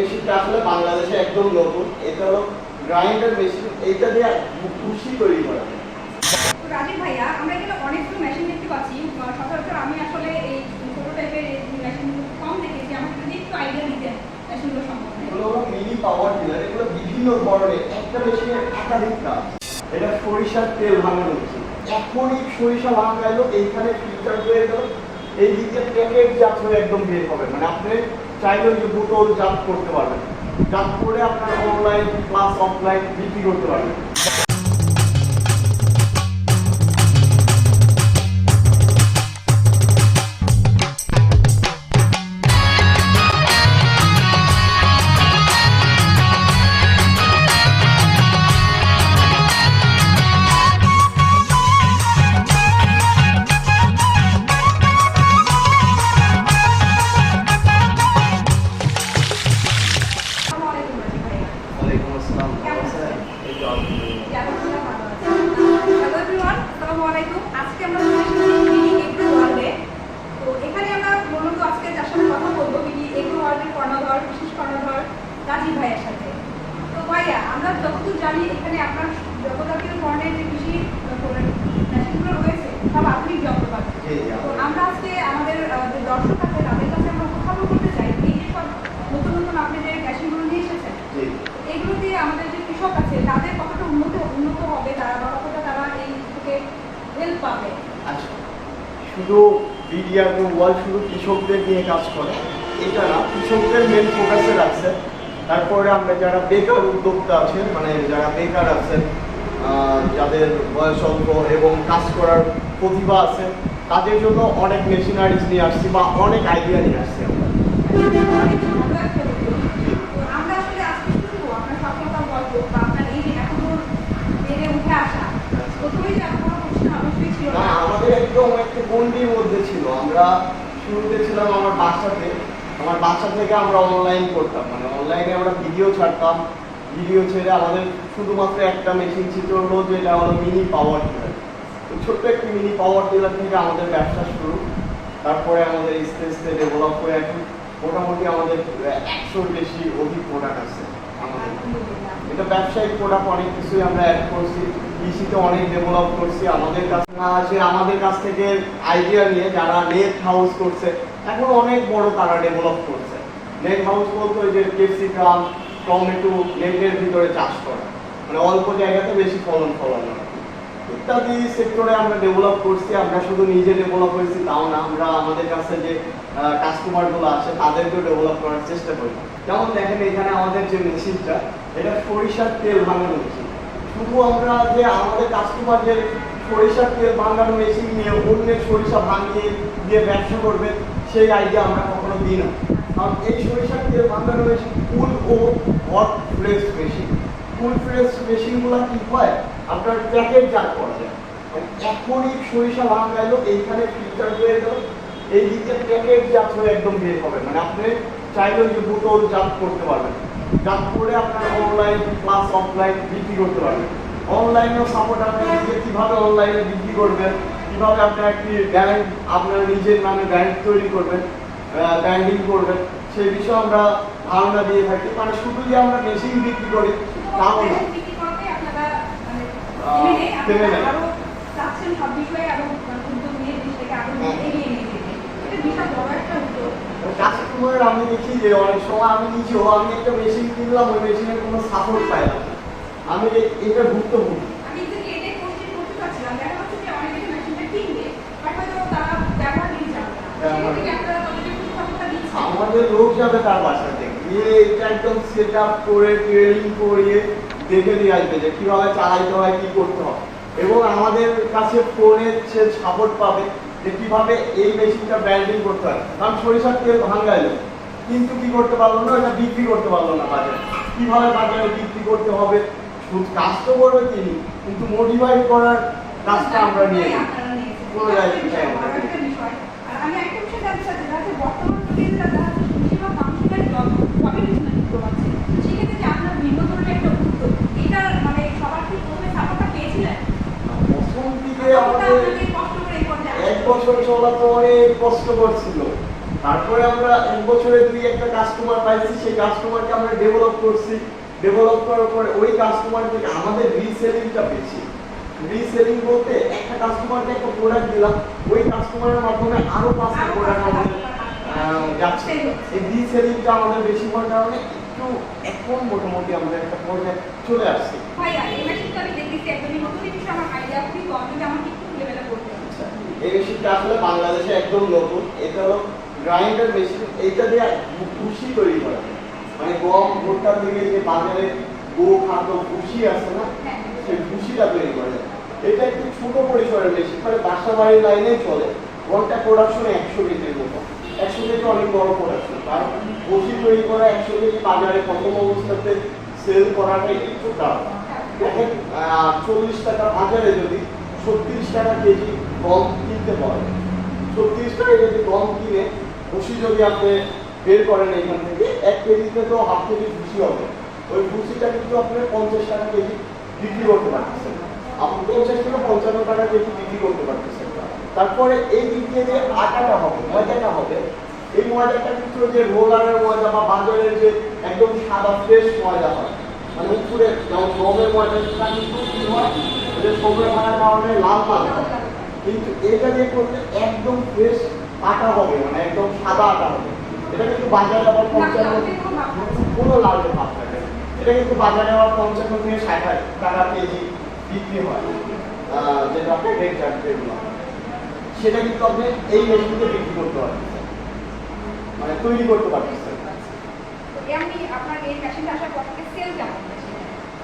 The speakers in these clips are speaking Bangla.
মেশিনটা আসলে বাংলাদেশে একদম নতুন। এটা হলো গ্রাইন্ডার মেশিন এইটা দিয়ে ভুসি তৈরি করা। রাজীব ভাইয়া আমরা এখানে অনেকগুলো মেশিন দেখতে পাচ্ছি। সচরাচর আমি আসলে এই ছোট টাইপের মেশিন কম দেখেছি। আমাকে যদি একটু আইডিয়া দিতেন মেশিনগুলো সম্পর্কে। এগুলো হলো মিনি পাওয়ার টিলার এগুলো বিভিন্ন ধরনের। একটা মেশিনের একাধিক কাজ। এটা সরিষার তেল ভাঙানো এখনই সরিষা ভাঙাইলো এইখানে ফিল্টার হয়ে গেল। এই দিকে প্যাকেট জাত হয়ে একদম বের হবে। মানে আপনি চাইলে ওই যে দুটো জাম্প করতে পারবেন। জাম্প করে আপনার অনলাইন ক্লাস অফলাইন বিক্রি করতে পারবেন। পাবে। আচ্ছা শুধু বিডিআর ওয়াল শুধু কৃষকদের নিয়ে কাজ করে, এটা না, কৃষকদের মেন ফোকাসে রাখছে। তারপরে আমরা যারা বেকার উদ্যোক্তা আছেন মানে যারা বেকার আছেন যাদের বয়স অল্প এবং কাজ করার প্রতিভা আছে, তাদের জন্য অনেক মেশিনারিজ নিয়ে আসছি বা অনেক আইডিয়া নিয়ে আসছি আমরা অনেক ভালো একটা উদ্যোগ। তো আমরা আসলে আজকে শুনব আপনার সফলতার গল্প বা আপনার এই যে এখনও বেড়ে উঠে আসা প্রথমেই যে আপনার প্রশ্ন অবশ্যই ছিল না না আমাদের একদম একটা গন্ডির মধ্যে ছিল। আমরা শুরুতে ছিলাম আমার বাসাতে। আমার বাসা থেকে আমরা অনলাইন করতাম। মানে অনলাইনে আমরা ভিডিও ছাড়তাম। ভিডিও ছেড়ে আমাদের শুধুমাত্র একটা মেশিন ছিল হলো যেটা হলো মিনি পাওয়ার টিলার তো ছোট্ট একটি মিনি পাওয়ার টিলার থেকে আমাদের ব্যবসা শুরু। তারপরে আমাদের আস্তে ডেভেলপ করে এখন মোটামুটি আমাদের একশোর বেশি অধিক প্রোডাক্ট আছে। এটা ব্যবসায়িক প্রোডাক্ট অনেক কিছুই আমরা অ্যাড করছি। কৃষিতে অনেক ডেভেলপ করছি, আমাদের কাছে আছে, আমাদের কাছ থেকে আইডিয়া নিয়ে যারা নেট হাউস করছে, এখন অনেক বড় তারা ডেভেলপ করছে। নেট হাউস বলতে ওই যে ক্যাপসিকাম টমেটো, নেটের ভিতরে চাষ করা। মানে অল্প জায়গাতে বেশি ফলন ফলানো ইত্যাদি সেক্টরে আমরা ডেভেলপ করছি, আমরা শুধু নিজে ডেভেলপ হয়েছি তাও না, আমরা আমাদের কাছে যে কাস্টমারগুলো আসে তাদেরকেও ডেভেলপ করার চেষ্টা করি। যেমন দেখেন এখানে আমাদের যে মেশিনটা, এটা সরিষার তেল ভাঙানো মেশিন। শুধু আমরা যে আমাদের কাস্টমার যে সরিষার তেল ভাঙানো মেশিন নিয়ে অন্যের সরিষা ভাঙিয়ে দিয়ে ব্যবসা করবে, সেই আইডিয়া আমরা কখনো দিই না। কারণ এই সরিষার তেল ভাঙানো মেশিন ফুল ও hot fresh machine full fresh মেশিনগুলো কি হয়? আপনার প্যাকেট জাত করা যায় মানে এখনই সরিষা ভাঙাইলো এইখানে ফিল্টার হয়ে গেল এই দিকে প্যাকেট জাত হয়ে একদম বের হবে। মানে আপনি চাইলে ওই যে বোতল জাত করতে পারবেন। জাত করে আপনার অনলাইন প্লাস অফলাইন বিক্রি করতে পারবেন। অনলাইনেও সাপোর্ট আপনি নিজে কীভাবে অনলাইনে বিক্রি করবেন, কীভাবে আপনি একটি ব্র্যান্ড আপনার নিজের নামে ব্র্যান্ড তৈরি করবেন ব্র্যান্ডিং করবেন, সেই বিষয়ে আমরা ধারণা দিয়ে থাকি। মানে শুধু যে আমরা মেশিন বিক্রি করি, তাও না শুধুমাত্র বিক্রি করতে আপনারা মানে আহ, থেমে নেই। কাস্টমার আমি দেখি যে অনেক সময় আমি নিজেও আমি একটা মেশিন কিনলাম ওই মেশিনের কোনো সাপোর্ট পাইলাম না। আমি এটা ভুক্তভোগী। আমাদের লোক যাবে তার বাসা থেকে গিয়ে এটা একদম সেট আপ করে ট্রেনিং করিয়ে দেখে দিয়ে আসবে যে কীভাবে চালাইতে হয়, কি করতে হয়। এবং আমাদের কাছে ফোনে সে সাপোর্ট পাবে যে কীভাবে এই মেশিনটা ব্র্যান্ডিং করতে হয়। কারণ সরিষার তেল ভাঙ্গাইলো। কিন্তু কি করতে পারল না এটা বিক্রি করতে পারল না বাজারে। কীভাবে বাজারে বিক্রি করতে হবে? কাজ তো করবে তিনি, কিন্তু মোটিভাইট করার কাজটা আমরা নিয়ে আমরা বড় নিই। একটা বিষয়। আর আমি একটা বিষয় জানতে চাচ্ছি, দেখা যাচ্ছে বর্তমান যুগে যেটা দেখা যাচ্ছে বেশিরভাগ মানুষেরাই job- job এর পিছনে যুক্ত হচ্ছে। সেক্ষেত্রে যে আপনার ভিন্ন ধরনের একটা উদ্যোগ, এটার মানে সবার কি প্রথমে সাপোর্টটা পেয়েছিলেন? প্রথম দিকে কতটা আমাদের আপনাকে কষ্ট করে এই পর্যায়ে এক আসতে বছর চলা তো অনেক কষ্ট করছিল। তারপরে আমরা এক বছরে দুই একটা কাস্টমার পাইছি, সেই কাস্টমারকে আমরা ডেভেলপ করছি। ডেভেলপ করার পরে ওই কাস্টমার থেকে আমাদের রিসেলিংটা বেশি। রিসেলিং বলতে একটা কাস্টমারকে একটা প্রোডাক্ট দিলাম, ওই কাস্টমারের মাধ্যমে আরও পাঁচটা প্রোডাক্ট আমাদের যাচ্ছে। এই রিসেলিংটা আমাদের বেশি হওয়ার কারণে একটু এখন মোটামুটি আমাদের একটা পর্যায়ে চলে আসছে ভাইয়া এই মেশিনটা আমি দেখতেছি একদমই নতুন এই বিষয়ে আমার আইডিয়া খুবই কম যদি আমাকে একটু লেভেলে করতে এই মেশিনটা আসলে বাংলাদেশে একদম নতুন। এটা হলো গ্রাইন্ডার মেশিন এইটা দিয়ে ভুসি তৈরি করে। মানে গম ভুট্টা থেকে যে বাজারে গো খাদ্য ভুসি আছে না হ্যাঁ। সেই ভুসিটা তৈরি করে এটা একটু ছোট পরিসরের মেশিন মানে বাসা বাড়ির লাইনেই চলে। ঘণ্টা প্রোডাকশন একশো কেজির মতো। একশো কেজি অনেক বড় প্রোডাকশন কারণ ভুসি তৈরি করা একশো কেজি বাজারে প্রথম অবস্থাতে সেল করাটা একটু টাফ। দেখেন চল্লিশ টাকা বাজারে যদি ছত্রিশ টাকা কেজি গম কিনতে পারে। ছত্রিশ টাকা যদি গম কিনে ভুসি যদি আপনি বের করেন এখান থেকে, এক কেজিতে তো হাফ কেজি ভুসি হবে। ওই ভুসিটা কিন্তু আপনি পঞ্চাশ টাকা কেজি বিক্রি করতে পারতেছেন। আপনি পঞ্চাশ থেকে পঞ্চান্ন টাকা কেজি বিক্রি করতে পারতেছেন। তারপরে এই দিক দিয়ে যে আটাটা হবে, ময়দাটা হবে, এই ময়দাটা কিন্তু যে রোলারের ময়দা বা বাজারের যে একদম সাদা ফ্রেশ ময়দা হয়। মানে উপরে যেমন গমের ময়দাটা কিন্তু কি হয়? সময় মারার কারণে লাল লাল হয়। কিন্তু এটা দিয়ে করলে একদম ফ্রেশ আটা হবে মানে একদম সাদা আটা হবে। এটা কিন্তু বাজারে আবার পঞ্চান্ন কোনো লাল ভাব থাকে এটা কিন্তু বাজারে আবার পঞ্চান্ন থেকে ষাট টাকা কেজি বিক্রি হয় যেটা আপনি রেট যেগুলো সেটা কিন্তু আপনি এই মেশিনকে বিক্রি করতে পারবেন। মানে তৈরি করতে পারতেছেন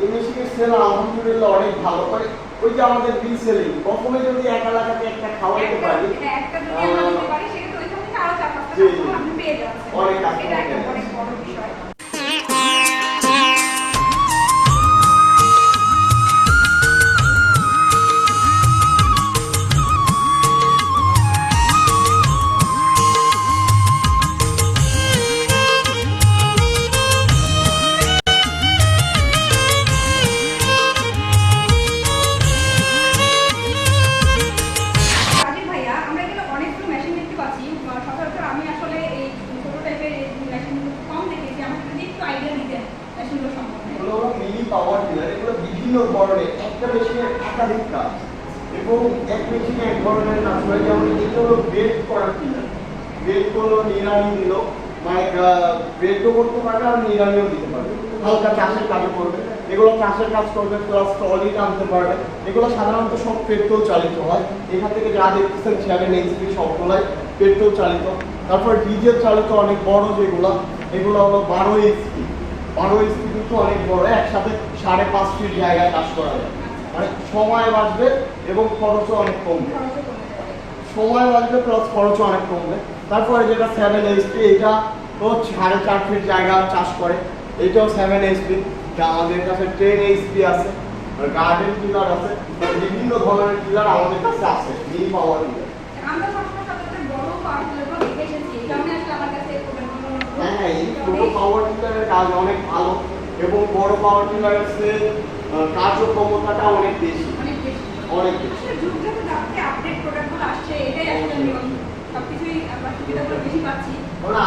এই মেশিনের সেল আলহামদুলিল্লাহ অনেক ভালো। করে ওই যে আমাদের বিল সেলিং প্রথমে যদি এক এলাকাতে একটা খাওয়াইতে একটা পারি অনেক অনেক বড় আমরা বিভিন্ন ধরনের একটা মেশিনের একাধিক কাজ এবং এক মেশিনে এক ধরনের কাজ করে যেমন এটা হলো বেড করার টিলার বেড করল নিরানি দিল মানে বেডও করতে পারবে আর নিরানিও দিতে পারবে। হালকা চাষের কাজও করবে। এগুলো চাষের কাজ করবে প্লাস ট্রলি টানতে পারবে। এগুলো সাধারণত সব পেট্রোল চালিত হয়। এখান থেকে যা দেখতেছেন সেভেন এইচপি সবগুলাই পেট্রোল চালিত। তারপর ডিজেল চালিত অনেক বড় যেগুলো, এগুলো হলো বারো এইচপি বারো এইচপি কিন্তু অনেক বড় একসাথে সাড়ে পাঁচ ফিট জায়গায় কাজ করা যায়। মানে সময় বাঁচবে এবং খরচও অনেক কমবে। সময় বাঁচবে প্লাস খরচও অনেক কমবে। তারপরে যেটা সেভেন এইচপি এটা তো সাড়ে চার ফিট জায়গা চাষ করে। এটাও সেভেন এইচপি আমাদের কাছে টেন এইচপি আছে। গার্ডেন টিলার আছে। মানে বিভিন্ন ধরনের টিলার আমাদের কাছে আছে। Mini power tiller. এই হ্যাঁ হ্যাঁ এই ছোট পাওয়ার টিলারের কাজ অনেক ভালো। এবং বড় পাওয়ার টিলারের সে কার্যক্ষমতাটা অনেক বেশি। অনেক বেশি।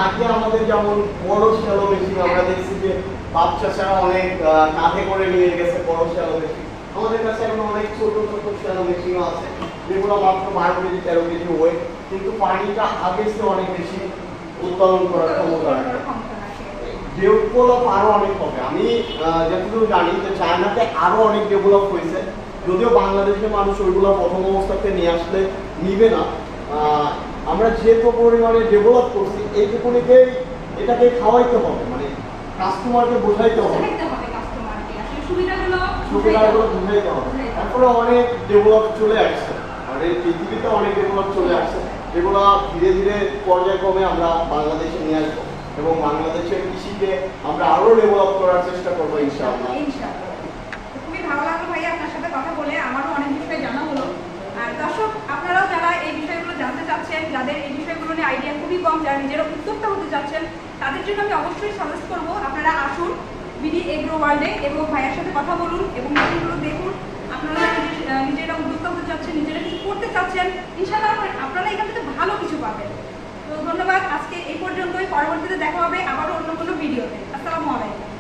আগে আমাদের যেমন বড় শ্যালো মেশিন আমরা দেখছি যে বাচ্চা ছাড়া অনেক কাঁধে করে নিয়ে গেছে বড় শ্যালো মেশিন আমাদের কাছে এখন অনেক ছোট ছোট শ্যালো মেশিনও আছে যেগুলো মাত্র বারো কেজি তেরো কেজি ওয়েট কিন্তু পানিটা আগের চেয়ে অনেক বেশি উৎপাদন করার ক্ষমতা ক্ষমতা রাখে। ডেভেলপ আরও অনেক হবে। আমি যতদূর জানি যে চায়নাতে আরও অনেক ডেভেলপ হয়েছে। যদিও বাংলাদেশের মানুষ ওইগুলো প্রথম অবস্থাতে নিয়ে আসলে নিবে না। আমরা যে পরিমাণে ডেভেলপ করছি এইটুকুনিকেই এটাকে খাওয়াইতে হবে মানে কাস্টমারকে বোঝাইতে হবে। সুবিধাগুলো সুবিধাগুলো বুঝাইতে হবে। তারপরে অনেক ডেভেলপ চলে আসছে। আর এই পৃথিবীতে অনেক ডেভেলপ চলে আসছে। যেগুলো ধীরে ধীরে পর্যায়ক্রমে আমরা বাংলাদেশে নিয়ে আসব। এবং বাংলাদেশের কৃষিকে আমরা আরও ডেভেলপ করার চেষ্টা করব, ইনশাআল্লাহ। খুবই ভালো লাগল ভাইয়া আপনার সাথে কথা বলে, আমারও অনেক জানা হলো। আর দর্শক, আপনারাও যারা এই বিষয়গুলো জানতে চাচ্ছেন, যাদের এই বিষয়গুলো নিয়ে আইডিয়া খুবই কম, যারা নিজেরা উদ্যোক্তা হতে চাচ্ছেন, তাদের জন্য আমি অবশ্যই সাজেস্ট করব, আপনারা আসুন বিডি এগ্রো ওয়ার্ল্ডে এবং ভাইয়ার সাথে কথা বলুন এবং মেশিনগুলো দেখুন। আপনারা নিজেরা উদ্যোক্তা হতে চাচ্ছেন, নিজেরা কিছু করতে চাচ্ছেন, ইনশাআল্লাহ আপনারা এখান থেকে ভালো কিছু তো ধন্যবাদ আজকে এই পর্যন্তই পরবর্তীতে দেখা হবে আবারও অন্য কোনো ভিডিওতে। আসসালামু আলাইকুম।